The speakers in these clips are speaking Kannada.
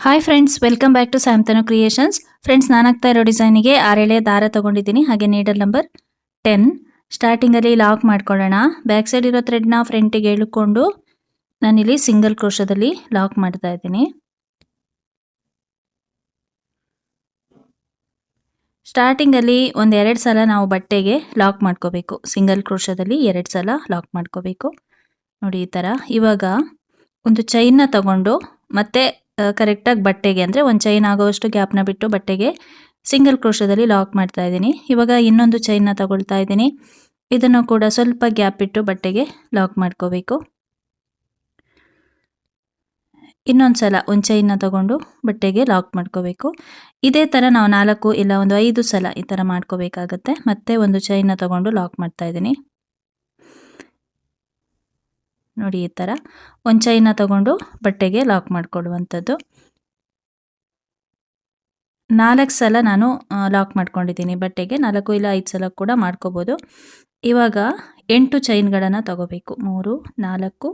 Hi friends welcome back to Samthanu creations friends ನಾನಾಗ್ತಾ ಇರೋ ಡಿಸೈನಿಗೆ ಆರೇಳೆ ದಾರ ತಗೊಂಡಿದ್ದೀನಿ. ಹಾಗೆ ನೀಡಲ್ ನಂಬರ್ ಟೆನ್ ಸ್ಟಾರ್ಟಿಂಗಲ್ಲಿ ಲಾಕ್ ಮಾಡ್ಕೊಳ್ಳೋಣ. ಬ್ಯಾಕ್ ಸೈಡ್ ಇರೋ ಥ್ರೆಡ್ನ ಫ್ರಂಟಿಗೆ ಎಳ್ಕೊಂಡು ನಾನಿಲ್ಲಿ ಸಿಂಗಲ್ ಕ್ರೋಶದಲ್ಲಿ ಲಾಕ್ ಮಾಡ್ತಾ ಇದ್ದೀನಿ. ಸ್ಟಾರ್ಟಿಂಗಲ್ಲಿ ಒಂದು ಎರಡು ಸಲ ನಾವು ಬಟ್ಟೆಗೆ ಲಾಕ್ ಮಾಡ್ಕೋಬೇಕು. ಸಿಂಗಲ್ ಕ್ರೋಶದಲ್ಲಿ ಎರಡು ಸಲ ಲಾಕ್ ಮಾಡ್ಕೋಬೇಕು. ನೋಡಿ ಈ ಥರ ಇವಾಗ ಒಂದು ಚೈನ್ನ ತಗೊಂಡು ಮತ್ತೆ ಕರೆಕ್ಟಾಗಿ ಬಟ್ಟೆಗೆ ಅಂದರೆ ಒಂದು ಚೈನ್ ಆಗೋವಷ್ಟು ಗ್ಯಾಪ್ನ ಬಿಟ್ಟು ಬಟ್ಟೆಗೆ ಸಿಂಗಲ್ ಕ್ರೋಶದಲ್ಲಿ ಲಾಕ್ ಮಾಡ್ತಾ ಇದ್ದೀನಿ. ಇವಾಗ ಇನ್ನೊಂದು ಚೈನ್ನ ತಗೊಳ್ತಾ ಇದ್ದೀನಿ. ಇದನ್ನು ಕೂಡ ಸ್ವಲ್ಪ ಗ್ಯಾಪ್ ಬಿಟ್ಟು ಬಟ್ಟೆಗೆ ಲಾಕ್ ಮಾಡ್ಕೋಬೇಕು. ಇನ್ನೊಂದು ಸಲ ಒಂದು ಚೈನ್ನ ತಗೊಂಡು ಬಟ್ಟೆಗೆ ಲಾಕ್ ಮಾಡ್ಕೋಬೇಕು. ಇದೇ ಥರ ನಾವು ನಾಲ್ಕು ಇಲ್ಲ ಒಂದು ಐದು ಸಲ ಈ ಥರ ಮಾಡ್ಕೋಬೇಕಾಗತ್ತೆ. ಮತ್ತೆ ಒಂದು ಚೈನ್ನ ತಗೊಂಡು ಲಾಕ್ ಮಾಡ್ತಾ ಇದ್ದೀನಿ. ನೋಡಿ ಈ ಥರ ಒಂದು ಚೈನ ತಗೊಂಡು ಬಟ್ಟೆಗೆ ಲಾಕ್ ಮಾಡಿಕೊಡುವಂಥದ್ದು ನಾಲ್ಕು ಸಲ ನಾನು ಲಾಕ್ ಮಾಡ್ಕೊಂಡಿದ್ದೀನಿ ಬಟ್ಟೆಗೆ. ನಾಲ್ಕು ಇಲ್ಲ ಐದು ಸಲ ಕೂಡ ಮಾಡ್ಕೋಬೋದು. ಇವಾಗ ಎಂಟು ಚೈನ್ಗಳನ್ನು ತಗೋಬೇಕು. ಮೂರು, ನಾಲ್ಕು,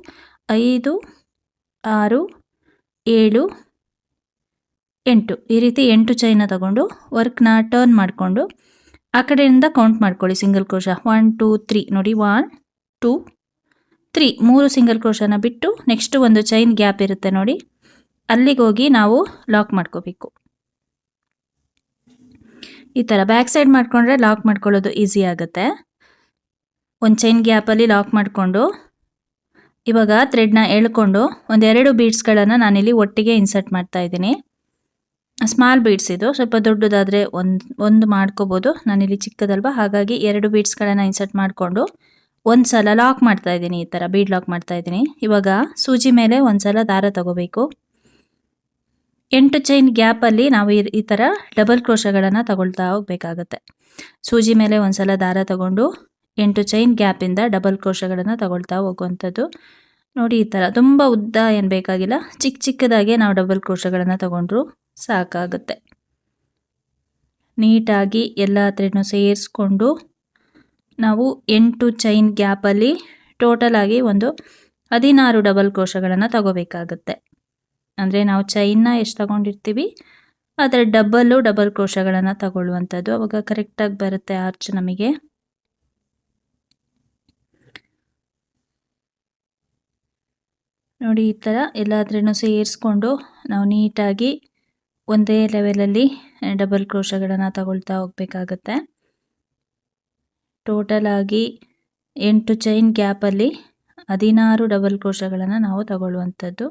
ಐದು, ಆರು, ಏಳು, ಎಂಟು. ಈ ರೀತಿ ಎಂಟು ಚೈನ ತಗೊಂಡು ವರ್ಕ್ನ ಟರ್ನ್ ಮಾಡಿಕೊಂಡು ಆ ಕಡೆಯಿಂದ ಕೌಂಟ್ ಮಾಡ್ಕೊಳ್ಳಿ. Single crochet one two three ನೋಡಿ ಒನ್ ಟೂ ತ್ರೀ ಮೂರು ಸಿಂಗಲ್ ಕ್ರೋಶನ ಬಿಟ್ಟು ನೆಕ್ಸ್ಟ್ ಒಂದು ಚೈನ್ ಗ್ಯಾಪ್ ಇರುತ್ತೆ ನೋಡಿ. ಅಲ್ಲಿಗೆ ಹೋಗಿ ನಾವು ಲಾಕ್ ಮಾಡ್ಕೋಬೇಕು. ಈ ಥರ ಬ್ಯಾಕ್ ಸೈಡ್ ಮಾಡ್ಕೊಂಡ್ರೆ ಲಾಕ್ ಮಾಡ್ಕೊಳ್ಳೋದು ಈಸಿ ಆಗುತ್ತೆ. ಒಂದು ಚೈನ್ ಗ್ಯಾಪಲ್ಲಿ ಲಾಕ್ ಮಾಡಿಕೊಂಡು ಇವಾಗ ಥ್ರೆಡ್ನ ಎಳ್ಕೊಂಡು ಒಂದೆರಡು ಬೀಡ್ಸ್ಗಳನ್ನು ನಾನಿಲ್ಲಿ ಒಟ್ಟಿಗೆ ಇನ್ಸರ್ಟ್ ಮಾಡ್ತಾ ಇದ್ದೀನಿ. ಸ್ಮಾಲ್ ಬೀಡ್ಸ್ ಇದು, ಸ್ವಲ್ಪ ದೊಡ್ಡದಾದರೆ ಒಂದು ಒಂದು ಮಾಡ್ಕೋಬೋದು. ನಾನಿಲ್ಲಿ ಚಿಕ್ಕದಲ್ವಾ, ಹಾಗಾಗಿ ಎರಡು ಬೀಡ್ಸ್ಗಳನ್ನು ಇನ್ಸರ್ಟ್ ಮಾಡಿಕೊಂಡು ಒಂದು ಸಲ ಲಾಕ್ ಮಾಡ್ತಾ ಇದ್ದೀನಿ ಈ ಥರ ಬೀಡ್ ಲಾಕ್ ಮಾಡ್ತಾ ಇದ್ದೀನಿ. ಇವಾಗ ಸೂಜಿ ಮೇಲೆ ಒಂದು ಸಲ ದಾರ ತಗೋಬೇಕು. ಎಂಟು ಚೈನ್ ಗ್ಯಾಪಲ್ಲಿ ನಾವು ಈ ಥರ ಡಬಲ್ ಕ್ರೋಶಗಳನ್ನು ತಗೊಳ್ತಾ ಹೋಗ್ಬೇಕಾಗತ್ತೆ. ಸೂಜಿ ಮೇಲೆ ಒಂದು ಸಲ ದಾರ ತಗೊಂಡು ಎಂಟು ಚೈನ್ ಗ್ಯಾಪಿಂದ ಡಬಲ್ ಕ್ರೋಶಗಳನ್ನು ತಗೊಳ್ತಾ ಹೋಗುವಂಥದ್ದು. ನೋಡಿ ಈ ಥರ ತುಂಬ ಉದ್ದ ಏನು ಬೇಕಾಗಿಲ್ಲ ಚಿಕ್ಕ ಚಿಕ್ಕದಾಗೆ ನಾವು ಡಬಲ್ ಕ್ರೋಶಗಳನ್ನು ತಗೊಂಡ್ರು ಸಾಕಾಗುತ್ತೆ. ನೀಟಾಗಿ ಎಲ್ಲ ಥ್ರೆಡ್ನು ಸೇರಿಸ್ಕೊಂಡು ನಾವು ಎಂಟು ಚೈನ್ ಗ್ಯಾಪಲ್ಲಿ ಟೋಟಲ್ ಆಗಿ ಒಂದು ಹದಿನಾರು ಡಬಲ್ ಕೋಶಗಳನ್ನು ತಗೋಬೇಕಾಗುತ್ತೆ. ಅಂದರೆ ನಾವು ಚೈನ್ನ ಎಷ್ಟು ತಗೊಂಡಿರ್ತೀವಿ? ಅದರ ಡಬ್ಬಲ್ಲು ಡಬಲ್ ಕೋಶಗಳನ್ನು ತಗೊಳ್ಳುವಂಥದ್ದು. ಅವಾಗ ಕರೆಕ್ಟಾಗಿ ಬರುತ್ತೆ ಆರ್ಚ್ ನಮಗೆ. ನೋಡಿ ಈ ಥರ ಎಲ್ಲಾದ್ರೂ ಸೇರಿಸ್ಕೊಂಡು ನಾವು ನೀಟಾಗಿ ಒಂದೇ ಲೆವೆಲಲ್ಲಿ ಡಬಲ್ ಕ್ರೋಶಗಳನ್ನು ತಗೊಳ್ತಾ ಹೋಗ್ಬೇಕಾಗತ್ತೆ. ಟೋಟಲ್ ಆಗಿ ಎಂಟು ಚೈನ್ ಗ್ಯಾಪಲ್ಲಿ ಹದಿನಾರು ಡಬಲ್ ಕ್ರೋಶಗಳನ್ನು ನಾವು ತಗೊಳ್ಳುವಂಥದ್ದು.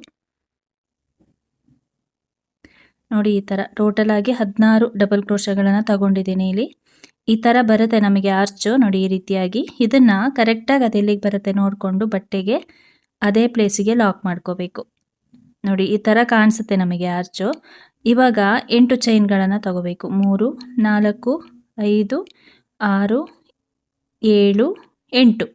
ನೋಡಿ ಈ ಥರ ಟೋಟಲ್ ಆಗಿ ಹದಿನಾರು ಡಬಲ್ ಕ್ರೋಶಗಳನ್ನು ತಗೊಂಡಿದ್ದೀನಿ ಇಲ್ಲಿ. ಈ ಥರ ಬರುತ್ತೆ ನಮಗೆ ಆರ್ಚು ನೋಡಿ ಈ ರೀತಿಯಾಗಿ. ಇದನ್ನು ಕರೆಕ್ಟಾಗಿ ಅದೆಲ್ಲಿಗೆ ಬರುತ್ತೆ ನೋಡಿಕೊಂಡು ಬಟ್ಟೆಗೆ ಅದೇ ಪ್ಲೇಸಿಗೆ ಲಾಕ್ ಮಾಡ್ಕೋಬೇಕು. ನೋಡಿ ಈ ಥರ ಕಾಣಿಸುತ್ತೆ ನಮಗೆ ಆರ್ಚು ಇವಾಗ ಎಂಟು ಚೈನ್ಗಳನ್ನು ತಗೋಬೇಕು. ಮೂರು, ನಾಲ್ಕು, ಐದು, ಆರು ಏಳು, ಎಂಟು.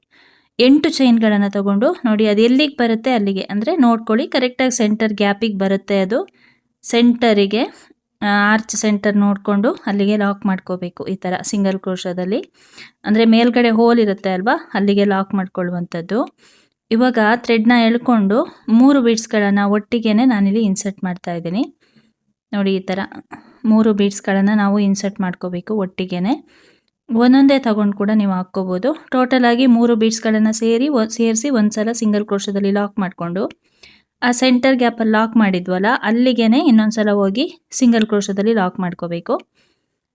ಎಂಟು ಚೈನ್ಗಳನ್ನು ತಗೊಂಡು ನೋಡಿ ಅದು ಎಲ್ಲಿಗೆ ಬರುತ್ತೆ ಅಲ್ಲಿಗೆ? ಅಂದರೆ ನೋಡ್ಕೊಳ್ಳಿ ಕರೆಕ್ಟಾಗಿ ಸೆಂಟರ್ ಗ್ಯಾಪಿಗೆ ಬರುತ್ತೆ ಅದು. ಸೆಂಟರಿಗೆ ಆರ್ಚ್ ಸೆಂಟರ್ ನೋಡಿಕೊಂಡು ಅಲ್ಲಿಗೆ ಲಾಕ್ ಮಾಡ್ಕೋಬೇಕು ಈ ಥರ ಸಿಂಗಲ್ ಕ್ರೋಶದಲ್ಲಿ ಅಂದರೆ ಮೇಲ್ಗಡೆ ಹೋಲ್ ಇರುತ್ತೆ ಅಲ್ವಾ? ಅಲ್ಲಿಗೆ ಲಾಕ್ ಮಾಡ್ಕೊಳ್ಳುವಂಥದ್ದು. ಇವಾಗ ಥ್ರೆಡ್ನ ಎಳ್ಕೊಂಡು ಮೂರು ಬೀಡ್ಸ್ಗಳನ್ನು ಒಟ್ಟಿಗೆ ನಾನಿಲ್ಲಿ ಇನ್ಸರ್ಟ್ ಮಾಡ್ತಾ ಇದ್ದೀನಿ. ನೋಡಿ ಈ ಥರ ಮೂರು ಬೀಡ್ಸ್ಗಳನ್ನು ನಾವು ಇನ್ಸರ್ಟ್ ಮಾಡ್ಕೋಬೇಕು ಒಟ್ಟಿಗೆ ಒಂದೊಂದೇ ತಗೊಂಡು ಕೂಡ ನೀವು ಹಾಕ್ಕೋಬೋದು. ಟೋಟಲ್ ಆಗಿ ಮೂರು ಬೀಡ್ಸ್ಗಳನ್ನು ಸೇರಿ ಸೇರಿಸಿ ಒಂದು ಸಲ ಸಿಂಗಲ್ ಕ್ರೋಶದಲ್ಲಿ ಲಾಕ್ ಮಾಡಿಕೊಂಡು, ಆ ಸೆಂಟರ್ ಗ್ಯಾಪಲ್ಲಿ ಲಾಕ್ ಮಾಡಿದ್ವಲ್ಲ, ಅಲ್ಲಿಗೇನೆ ಇನ್ನೊಂದು ಸಲ ಹೋಗಿ ಸಿಂಗಲ್ ಕ್ರೋಶದಲ್ಲಿ ಲಾಕ್ ಮಾಡ್ಕೋಬೇಕು.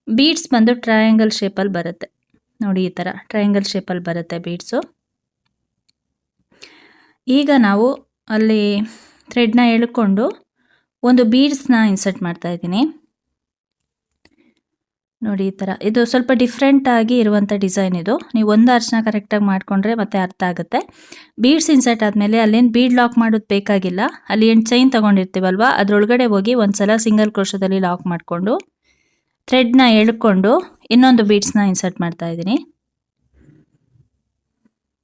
ಬೀಡ್ಸ್ ಬಂದು ಟ್ರಯಾಂಗಲ್ ಶೇಪಲ್ಲಿ ಬರುತ್ತೆ. ನೋಡಿ ಈ ಥರ ಟ್ರಯಾಂಗಲ್ ಶೇಪಲ್ಲಿ ಬರುತ್ತೆ ಬೀಡ್ಸು ಈಗ ನಾವು ಅಲ್ಲಿ ಥ್ರೆಡ್ನ ಎಳ್ಕೊಂಡು ಒಂದು ಬೀಡ್ಸ್ನ ಇನ್ಸರ್ಟ್ ಮಾಡ್ತಾ ಇದ್ದೀನಿ. ನೋಡಿ ಈ ಥರ ಇದು ಸ್ವಲ್ಪ ಡಿಫ್ರೆಂಟ್ ಆಗಿ ಇರುವಂಥ ಡಿಸೈನ್ ಇದು. ನೀವು ಒಂದು ಅರ್ಶನ ಕರೆಕ್ಟಾಗಿ ಮಾಡಿಕೊಂಡ್ರೆ ಮತ್ತೆ ಅರ್ಥ ಆಗುತ್ತೆ. ಬೀಡ್ಸ್ ಇನ್ಸರ್ಟ್ ಆದಮೇಲೆ ಅಲ್ಲೇನು ಬೀಡ್ ಲಾಕ್ ಮಾಡೋದು ಬೇಕಾಗಿಲ್ಲ. ಅಲ್ಲಿ ಏನು ಚೈನ್ ತೊಗೊಂಡಿರ್ತೀವಲ್ವ, ಅದರೊಳಗಡೆ ಹೋಗಿ ಒಂದು ಸಲ ಸಿಂಗಲ್ ಕ್ರೋಶದಲ್ಲಿ ಲಾಕ್ ಮಾಡಿಕೊಂಡು ಥ್ರೆಡ್ನ ಎಳ್ಕೊಂಡು ಇನ್ನೊಂದು ಬೀಡ್ಸ್ನ ಇನ್ಸರ್ಟ್ ಮಾಡ್ತಾ ಇದ್ದೀನಿ.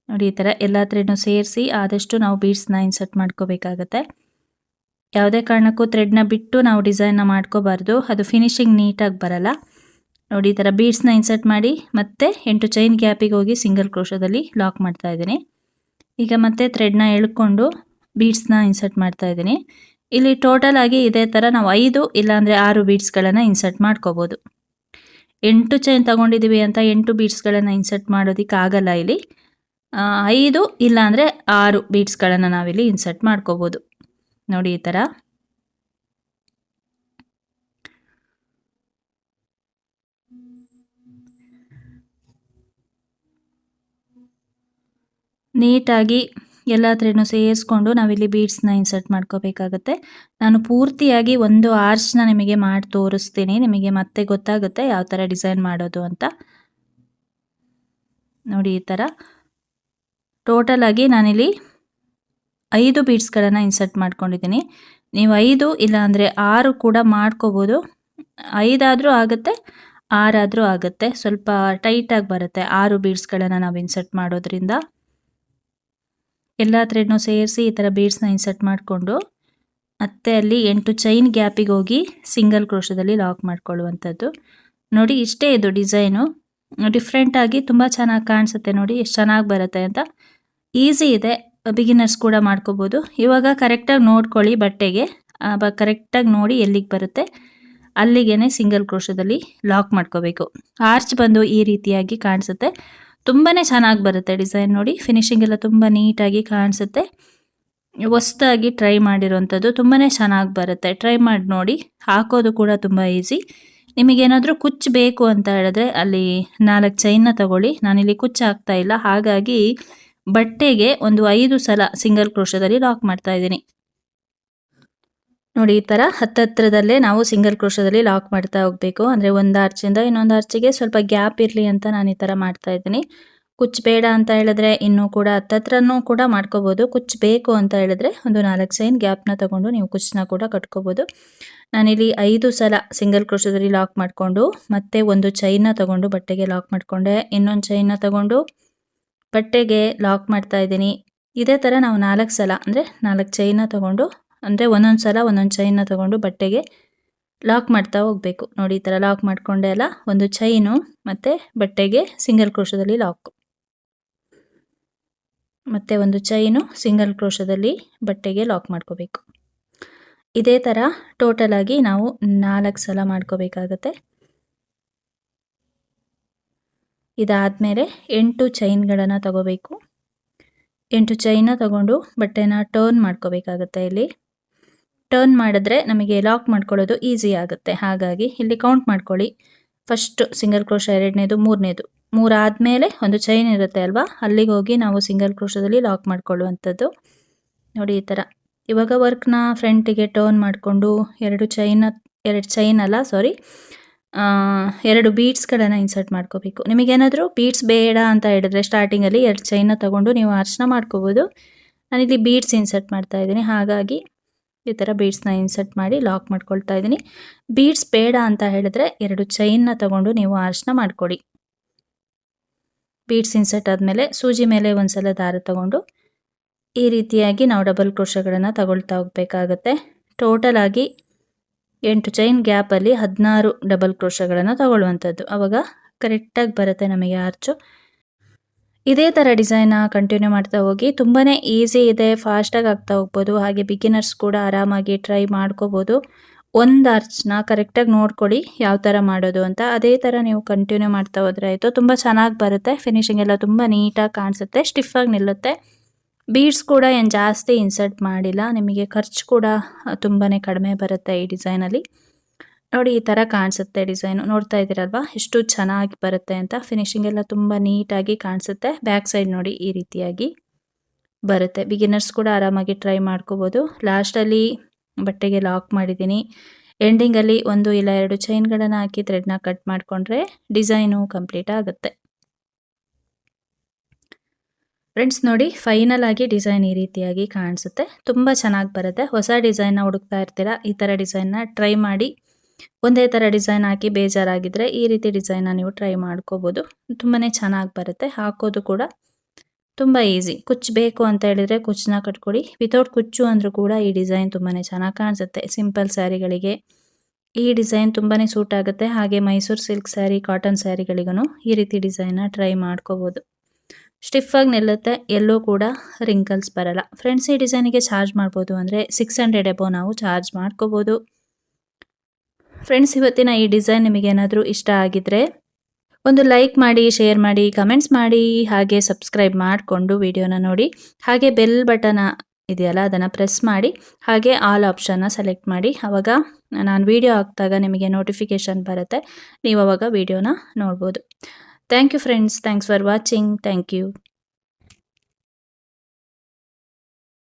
ನೋಡಿ ಈ ಥರ ಎಲ್ಲ ಥ್ರೆಡ್ನು ಸೇರಿಸಿ ಆದಷ್ಟು ನಾವು ಬೀಡ್ಸ್ನ ಇನ್ಸರ್ಟ್ ಮಾಡ್ಕೋಬೇಕಾಗತ್ತೆ. ಯಾವುದೇ ಕಾರಣಕ್ಕೂ ಥ್ರೆಡ್ನ ಬಿಟ್ಟು ನಾವು ಡಿಸೈನ್ನ ಮಾಡ್ಕೋಬಾರ್ದು. ಅದು ಫಿನಿಶಿಂಗ್ ನೀಟಾಗಿ ಬರಲ್ಲ. ನೋಡಿ, ಈ ಥರ ಬೀಡ್ಸ್ನ ಇನ್ಸರ್ಟ್ ಮಾಡಿ ಮತ್ತೆ ಎಂಟು ಚೈನ್ ಗ್ಯಾಪಿಗೆ ಹೋಗಿ ಸಿಂಗಲ್ ಕ್ರೋಶದಲ್ಲಿ ಲಾಕ್ ಮಾಡ್ತಾ ಇದ್ದೀನಿ. ಈಗ ಮತ್ತೆ ಥ್ರೆಡ್ನ ಎಳ್ಕೊಂಡು ಬೀಡ್ಸ್ನ ಇನ್ಸರ್ಟ್ ಮಾಡ್ತಾ ಇದ್ದೀನಿ. ಇಲ್ಲಿ ಟೋಟಲ್ ಆಗಿ ಇದೇ ಥರ ನಾವು ಐದು ಇಲ್ಲಾಂದರೆ ಆರು ಬೀಡ್ಸ್ಗಳನ್ನು ಇನ್ಸರ್ಟ್ ಮಾಡ್ಕೋಬೋದು. ಎಂಟು ಚೈನ್ ತಗೊಂಡಿದ್ದೀವಿ ಅಂತ ಎಂಟು ಬೀಡ್ಸ್ಗಳನ್ನು ಇನ್ಸರ್ಟ್ ಮಾಡೋದಕ್ಕೆ ಆಗಲ್ಲ ಇಲ್ಲಿ. ಐದು ಇಲ್ಲಾಂದರೆ ಆರು ಬೀಡ್ಸ್ಗಳನ್ನು ನಾವಿಲ್ಲಿ ಇನ್ಸರ್ಟ್ ಮಾಡ್ಕೋಬೋದು. ನೋಡಿ, ಈ ಥರ ನೀಟಾಗಿ ಎಲ್ಲ ಹತ್ರನೂ ಸೇರಿಸ್ಕೊಂಡು ನಾವಿಲ್ಲಿ ಬೀಡ್ಸ್ನ ಇನ್ಸರ್ಟ್ ಮಾಡ್ಕೋಬೇಕಾಗತ್ತೆ. ನಾನು ಪೂರ್ತಿಯಾಗಿ ಒಂದು ಆರ್ಚ್ನ ನಿಮಗೆ ಮಾಡಿ ತೋರಿಸ್ತೀನಿ. ನಿಮಗೆ ಮತ್ತೆ ಗೊತ್ತಾಗುತ್ತೆ ಯಾವ ಥರ ಡಿಸೈನ್ ಮಾಡೋದು ಅಂತ. ನೋಡಿ ಈ ಥರ. ಟೋಟಲ್ ಆಗಿ ನಾನಿಲ್ಲಿ ಐದು ಬೀಡ್ಸ್ಗಳನ್ನು ಇನ್ಸರ್ಟ್ ಮಾಡ್ಕೊಂಡಿದ್ದೀನಿ. ನೀವು ಐದು ಇಲ್ಲಾಂದರೆ ಆರು ಕೂಡ ಮಾಡ್ಕೋಬೋದು. ಐದಾದರೂ ಆಗುತ್ತೆ, ಆರಾದರೂ ಆಗುತ್ತೆ. ಸ್ವಲ್ಪ ಟೈಟಾಗಿ ಬರುತ್ತೆ ಆರು ಬೀಡ್ಸ್ಗಳನ್ನು ನಾವು ಇನ್ಸರ್ಟ್ ಮಾಡೋದ್ರಿಂದ. ಎಲ್ಲ ಥ್ರೆಡ್ನು ಸೇರಿಸಿ ಈ ಥರ ಬೀಡ್ಸ್ನ ಇನ್ಸರ್ಟ್ ಮಾಡಿಕೊಂಡು, ಮತ್ತೆ ಅಲ್ಲಿ ಎಂಟು ಚೈನ್ ಗ್ಯಾಪಿಗೆ ಹೋಗಿ ಸಿಂಗಲ್ ಕ್ರೋಶದಲ್ಲಿ ಲಾಕ್ ಮಾಡ್ಕೊಳ್ಳುವಂಥದ್ದು. ನೋಡಿ, ಇಷ್ಟೇ ಇದು ಡಿಸೈನು ಡಿಫ್ರೆಂಟಾಗಿ ತುಂಬ ಚೆನ್ನಾಗಿ ಕಾಣಿಸುತ್ತೆ ನೋಡಿ, ಎಷ್ಟು ಚೆನ್ನಾಗಿ ಬರುತ್ತೆ ಅಂತ. ಈಸಿ ಇದೆ ಬಿಗಿನರ್ಸ್ ಕೂಡ ಮಾಡ್ಕೋಬೋದು. ಇವಾಗ ಕರೆಕ್ಟಾಗಿ ನೋಡ್ಕೊಳ್ಳಿ ಬಟ್ಟೆಗೆ. ಕರೆಕ್ಟಾಗಿ ನೋಡಿ ಎಲ್ಲಿಗೆ ಬರುತ್ತೆ. ಅಲ್ಲಿಗೆ ಸಿಂಗಲ್ ಕ್ರೋಶದಲ್ಲಿ ಲಾಕ್ ಮಾಡ್ಕೋಬೇಕು. ಆರ್ಚ್ ಬಂದು ಈ ರೀತಿಯಾಗಿ ಕಾಣಿಸುತ್ತೆ. ತುಂಬಾ ಚೆನ್ನಾಗಿ ಬರುತ್ತೆ ಡಿಸೈನ್ ನೋಡಿ. ಫಿನಿಶಿಂಗ್ ಎಲ್ಲ ತುಂಬ ನೀಟಾಗಿ ಕಾಣಿಸುತ್ತೆ. ಹೊಸ್ದಾಗಿ ಟ್ರೈ ಮಾಡಿರೋವಂಥದ್ದು ತುಂಬಾ ಚೆನ್ನಾಗಿ ಬರುತ್ತೆ. ಟ್ರೈ ಮಾಡಿ ನೋಡಿ. ಹಾಕೋದು ಕೂಡ ತುಂಬ ಈಸಿ ನಿಮಗೇನಾದರೂ ಕುಚ್ಚು ಬೇಕು ಅಂತ ಹೇಳಿದ್ರೆ ಅಲ್ಲಿ ನಾಲ್ಕು ಚೈನ್ನ ತಗೊಳ್ಳಿ. ನಾನಿಲ್ಲಿ ಕುಚ್ಚು ಹಾಕ್ತಾ ಇಲ್ಲ. ಹಾಗಾಗಿ ಬಟ್ಟೆಗೆ ಒಂದು ಐದು ಸಲ ಸಿಂಗಲ್ ಕ್ರೋಶದಲ್ಲಿ ಲಾಕ್ ಮಾಡ್ತಾ ಇದ್ದೀನಿ. ನೋಡಿ, ಈ ಥರ ಹತ್ತತ್ರದಲ್ಲೇ ನಾವು ಸಿಂಗಲ್ ಕ್ರೋಶದಲ್ಲಿ ಲಾಕ್ ಮಾಡ್ತಾ ಹೋಗಬೇಕು. ಅಂದರೆ ಒಂದು ಆರ್ಚಿಂದ ಇನ್ನೊಂದು ಆರ್ಚಿಗೆ ಸ್ವಲ್ಪ ಗ್ಯಾಪ್ ಇರಲಿ ಅಂತ ನಾನು ಈ ಥರ ಮಾಡ್ತಾ ಇದ್ದೀನಿ. ಕುಚ್ಚು ಬೇಡ ಅಂತ ಹೇಳಿದ್ರೆ ಇನ್ನೂ ಕೂಡ ಹತ್ತತ್ರನೂ ಕೂಡ ಮಾಡ್ಕೋಬೋದು. ಕುಚ್ಚು ಬೇಕು ಅಂತ ಹೇಳಿದ್ರೆ ಒಂದು ನಾಲ್ಕು ಸೈನ್ ಗ್ಯಾಪ್ನ ತಗೊಂಡು ನೀವು ಕುಚ್ಚನ್ನ ಕೂಡ ಕಟ್ಕೋಬೋದು. ನಾನಿಲ್ಲಿ ಐದು ಸಲ ಸಿಂಗಲ್ ಕ್ರೋಶದಲ್ಲಿ ಲಾಕ್ ಮಾಡಿಕೊಂಡು ಮತ್ತೆ ಒಂದು ಚೈನ್ನ ತಗೊಂಡು ಬಟ್ಟೆಗೆ ಲಾಕ್ ಮಾಡಿಕೊಂಡೆ. ಇನ್ನೊಂದು ಚೈನ್ನ ತಗೊಂಡು ಬಟ್ಟೆಗೆ ಲಾಕ್ ಮಾಡ್ತಾ ಇದ್ದೀನಿ. ಇದೇ ಥರ ನಾವು ನಾಲ್ಕು ಸಲ, ಅಂದರೆ ನಾಲ್ಕು ಚೈನ್ನ ತಗೊಂಡು ಅಂದರೆ ಒಂದೊಂದು ಸಲ ಒಂದೊಂದು ಚೈನ ತಗೊಂಡು ಬಟ್ಟೆಗೆ ಲಾಕ್ ಮಾಡ್ತಾ ಹೋಗಬೇಕು. ನೋಡಿ, ಈ ಥರ ಲಾಕ್ ಮಾಡಿಕೊಂಡೆ ಅಲ್ಲ? ಒಂದು ಚೈನು ಮತ್ತು ಬಟ್ಟೆಗೆ ಸಿಂಗಲ್ ಕ್ರೋಶದಲ್ಲಿ ಲಾಕ್ ಮತ್ತು ಒಂದು ಚೈನು ಸಿಂಗಲ್ ಕ್ರೋಶದಲ್ಲಿ ಬಟ್ಟೆಗೆ ಲಾಕ್ ಮಾಡ್ಕೋಬೇಕು. ಇದೇ ಥರ ಟೋಟಲ್ ಆಗಿ ನಾವು ನಾಲ್ಕು ಸಲ ಮಾಡ್ಕೋಬೇಕಾಗತ್ತೆ. ಇದಾದಮೇಲೆ ಎಂಟು ಚೈನ್ಗಳನ್ನು ತಗೋಬೇಕು. ಎಂಟು ಚೈನ ತಗೊಂಡು ಬಟ್ಟೆನ ಟರ್ನ್ ಮಾಡ್ಕೋಬೇಕಾಗತ್ತೆ ಇಲ್ಲಿ. ಟರ್ನ್ ಮಾಡಿದ್ರೆ ನಮಗೆ ಲಾಕ್ ಮಾಡ್ಕೊಳ್ಳೋದು ಈಸಿ ಆಗುತ್ತೆ. ಹಾಗಾಗಿ ಇಲ್ಲಿ ಕೌಂಟ್ ಮಾಡ್ಕೊಳ್ಳಿ. ಫಸ್ಟ್ ಸಿಂಗಲ್ ಕ್ರೋಶ ಎರಡನೇದು, ಮೂರನೇದು. ಮೂರಾದಮೇಲೆ ಒಂದು ಚೈನ್ ಇರುತ್ತೆ ಅಲ್ವಾ? ಅಲ್ಲಿಗೆ ಹೋಗಿ ನಾವು ಸಿಂಗಲ್ ಕ್ರೋಶದಲ್ಲಿ ಲಾಕ್ ಮಾಡ್ಕೊಳ್ಳುವಂಥದ್ದು. ನೋಡಿ ಈ ಥರ ಇವಾಗ ವರ್ಕ್ನ ಫ್ರಂಟಿಗೆ ಟರ್ನ್ ಮಾಡಿಕೊಂಡು ಎರಡು ಚೈನ ಎರಡು ಚೈನ್ ಅಲ್ಲ ಸಾರಿ ಎರಡು ಬೀಡ್ಸ್ಗಳನ್ನು ಇನ್ಸರ್ಟ್ ಮಾಡ್ಕೋಬೇಕು. ನಿಮಗೇನಾದರೂ ಬೀಡ್ಸ್ ಬೇಡ ಅಂತ ಹೇಳಿದ್ರೆ ಸ್ಟಾರ್ಟಿಂಗಲ್ಲಿ ಎರಡು ಚೈನ ತಗೊಂಡು ನೀವು ಅರ್ಚನ ಮಾಡ್ಕೋಬೋದು. ನಾನಿಲ್ಲಿ ಬೀಡ್ಸ್ ಇನ್ಸರ್ಟ್ ಮಾಡ್ತಾ ಇದ್ದೀನಿ. ಹಾಗಾಗಿ ಈ ಥರ ಬೀಡ್ಸ್ನ ಇನ್ಸರ್ಟ್ ಮಾಡಿ ಲಾಕ್ ಮಾಡ್ಕೊಳ್ತಾ ಇದ್ದೀನಿ. ಬೀಡ್ಸ್ ಬೇಡ ಅಂತ ಹೇಳಿದ್ರೆ ಎರಡು ಚೈನ್ನ ತಗೊಂಡು ನೀವು ಅರ್ಶನ ಮಾಡಿಕೊಡಿ. ಬೀಡ್ಸ್ ಇನ್ಸರ್ಟ್ ಆದಮೇಲೆ ಸೂಜಿ ಮೇಲೆ ಒಂದ್ಸಲ ದಾರ ತಗೊಂಡು ಈ ರೀತಿಯಾಗಿ ನಾವು ಡಬಲ್ ಕ್ರೋಶಗಳನ್ನು ತಗೊಳ್ತಾ ಹೋಗಬೇಕಾಗತ್ತೆ. ಟೋಟಲ್ ಆಗಿ ಎಂಟು ಚೈನ್ ಗ್ಯಾಪಲ್ಲಿ ಹದಿನಾರು ಡಬಲ್ ಕ್ರೋಶಗಳನ್ನು ತಗೊಳ್ಳುವಂಥದ್ದು ಆವಾಗ ಕರೆಕ್ಟಾಗಿ ಬರುತ್ತೆ ನಮಗೆ ಆರ್ಚು ಇದೇ ಥರ ಡಿಸೈನ ಕಂಟಿನ್ಯೂ ಮಾಡ್ತಾ ಹೋಗಿ ತುಂಬಾ ಈಸಿ ಇದೆ ಫಾಸ್ಟಾಗಿ ಆಗ್ತಾ ಹೋಗ್ಬೋದು. ಹಾಗೆ ಬಿಗಿನರ್ಸ್ ಕೂಡ ಆರಾಮಾಗಿ ಟ್ರೈ ಮಾಡ್ಕೋಬೋದು. ಒಂದು ಅರ್ಚ್ನ ಕರೆಕ್ಟಾಗಿ ನೋಡ್ಕೊಳ್ಳಿ ಯಾವ ಥರ ಮಾಡೋದು ಅಂತ. ಅದೇ ಥರ ನೀವು ಕಂಟಿನ್ಯೂ ಮಾಡ್ತಾ ಹೋದ್ರೆ ಆಯಿತು. ತುಂಬ ಚೆನ್ನಾಗಿ ಬರುತ್ತೆ. ಫಿನಿಶಿಂಗ್ ಎಲ್ಲ ತುಂಬ ನೀಟಾಗಿ ಕಾಣಿಸುತ್ತೆ ಸ್ಟಿಫಾಗಿ ನಿಲ್ಲುತ್ತೆ. ಬೀಡ್ಸ್ ಕೂಡ ಏನು ಜಾಸ್ತಿ ಇನ್ಸರ್ಟ್ ಮಾಡಿಲ್ಲ. ನಿಮಗೆ ಖರ್ಚು ಕೂಡ ತುಂಬಾ ಕಡಿಮೆ ಬರುತ್ತೆ ಈ ಡಿಸೈನಲ್ಲಿ ನೋಡಿ, ಈ ಥರ ಕಾಣಿಸುತ್ತೆ ಡಿಸೈನು. ನೋಡ್ತಾ ಇದ್ದೀರಲ್ವಾ? ಎಷ್ಟು ಚೆನ್ನಾಗಿ ಬರುತ್ತೆ ಅಂತ. ಫಿನಿಶಿಂಗ್ ಎಲ್ಲ ತುಂಬ ನೀಟಾಗಿ ಕಾಣಿಸುತ್ತೆ. ಬ್ಯಾಕ್ ಸೈಡ್ ನೋಡಿ ಈ ರೀತಿಯಾಗಿ ಬರುತ್ತೆ. ಬಿಗಿನರ್ಸ್ ಕೂಡ ಆರಾಮಾಗಿ ಟ್ರೈ ಮಾಡ್ಕೋಬೋದು. ಲಾಸ್ಟಲ್ಲಿ ಬಟ್ಟೆಗೆ ಲಾಕ್ ಮಾಡಿದ್ದೀನಿ. ಎಂಡಿಂಗಲ್ಲಿ ಒಂದು ಇಲ್ಲ ಎರಡು ಚೈನ್ಗಳನ್ನು ಹಾಕಿ ಥ್ರೆಡ್ನ ಕಟ್ ಮಾಡಿಕೊಂಡ್ರೆ ಡಿಸೈನು ಕಂಪ್ಲೀಟ್ ಆಗುತ್ತೆ. ಫ್ರೆಂಡ್ಸ್ ನೋಡಿ ಫೈನಲ್ ಆಗಿ ಡಿಸೈನ್ ಈ ರೀತಿಯಾಗಿ ಕಾಣಿಸುತ್ತೆ. ತುಂಬ ಚೆನ್ನಾಗಿ ಬರುತ್ತೆ. ಹೊಸ ಡಿಸೈನ್ನ ಹುಡುಕ್ತಾ ಇರ್ತೀರಾ? ಈ ಥರ ಡಿಸೈನ್ನ ಟ್ರೈ ಮಾಡಿ. ಒಂದೇ ಥರ ಡಿಸೈನ್ ಹಾಕಿ ಬೇಜಾರಾಗಿದ್ದರೆ ಈ ರೀತಿ ಡಿಸೈನ್ನ ನೀವು ಟ್ರೈ ಮಾಡ್ಕೋಬೋದು. ತುಂಬಾ ಚೆನ್ನಾಗಿ ಬರುತ್ತೆ. ಹಾಕೋದು ಕೂಡ ತುಂಬ ಈಸಿ. ಕುಚ್ಚು ಬೇಕು ಅಂತ ಹೇಳಿದರೆ ಕುಚ್ಚನ್ನ ಕಟ್ಕೊಡಿ. ವಿತೌಟ್ ಕುಚ್ಚು ಅಂದರೂ ಕೂಡ ಈ ಡಿಸೈನ್ ತುಂಬಾ ಚೆನ್ನಾಗಿ ಕಾಣಿಸುತ್ತೆ. ಸಿಂಪಲ್ ಸ್ಯಾರಿಗಳಿಗೆ ಈ ಡಿಸೈನ್ ತುಂಬಾ ಸೂಟ್ ಆಗುತ್ತೆ. ಹಾಗೆ ಮೈಸೂರು ಸಿಲ್ಕ್ ಸ್ಯಾರಿ, ಕಾಟನ್ ಸ್ಯಾರಿಗಳಿಗೂ ಈ ರೀತಿ ಡಿಸೈನ್ನ ಟ್ರೈ ಮಾಡ್ಕೋಬೋದು. ಸ್ಟಿಫಾಗಿ ನಿಲ್ಲುತ್ತೆ. ಎಲ್ಲೋ ಕೂಡ ರಿಂಕಲ್ಸ್ ಬರಲ್ಲ. ಫ್ರೆಂಡ್ಸ್, ಈ ಡಿಸೈನಿಗೆ ಚಾರ್ಜ್ ಮಾಡ್ಬೋದು ಅಂದರೆ ಸಿಕ್ಸ್ ಹಂಡ್ರೆಡ್ ಎಬೋ ನಾವು ಚಾರ್ಜ್ ಮಾಡ್ಕೋಬೋದು. ಫ್ರೆಂಡ್ಸ್ ಇವತ್ತಿನ ಈ ಡಿಸೈನ್ ನಿಮಗೇನಾದರೂ ಇಷ್ಟ ಆಗಿದ್ರೆ ಒಂದು ಲೈಕ್ ಮಾಡಿ ಶೇರ್ ಮಾಡಿ ಕಮೆಂಟ್ಸ್ ಮಾಡಿ, ಹಾಗೆ ಸಬ್ಸ್ಕ್ರೈಬ್ ಮಾಡಿಕೊಂಡು ವಿಡಿಯೋನ ನೋಡಿ. ಹಾಗೆ ಬೆಲ್ ಬಟನ್ ಇದೆಯಲ್ಲ, ಅದನ್ನು ಪ್ರೆಸ್ ಮಾಡಿ, ಹಾಗೆ ಆಲ್ ಆಪ್ಷನ್ನ ಸೆಲೆಕ್ಟ್ ಮಾಡಿ. ಆವಾಗ ನಾನು ವಿಡಿಯೋ ಹಾಕಿದಾಗ ನಿಮಗೆ ನೋಟಿಫಿಕೇಷನ್ ಬರುತ್ತೆ. ನೀವು ಅವಾಗ ವಿಡಿಯೋನ ನೋಡ್ಬೋದು. Thank you friends thanks for watching thank you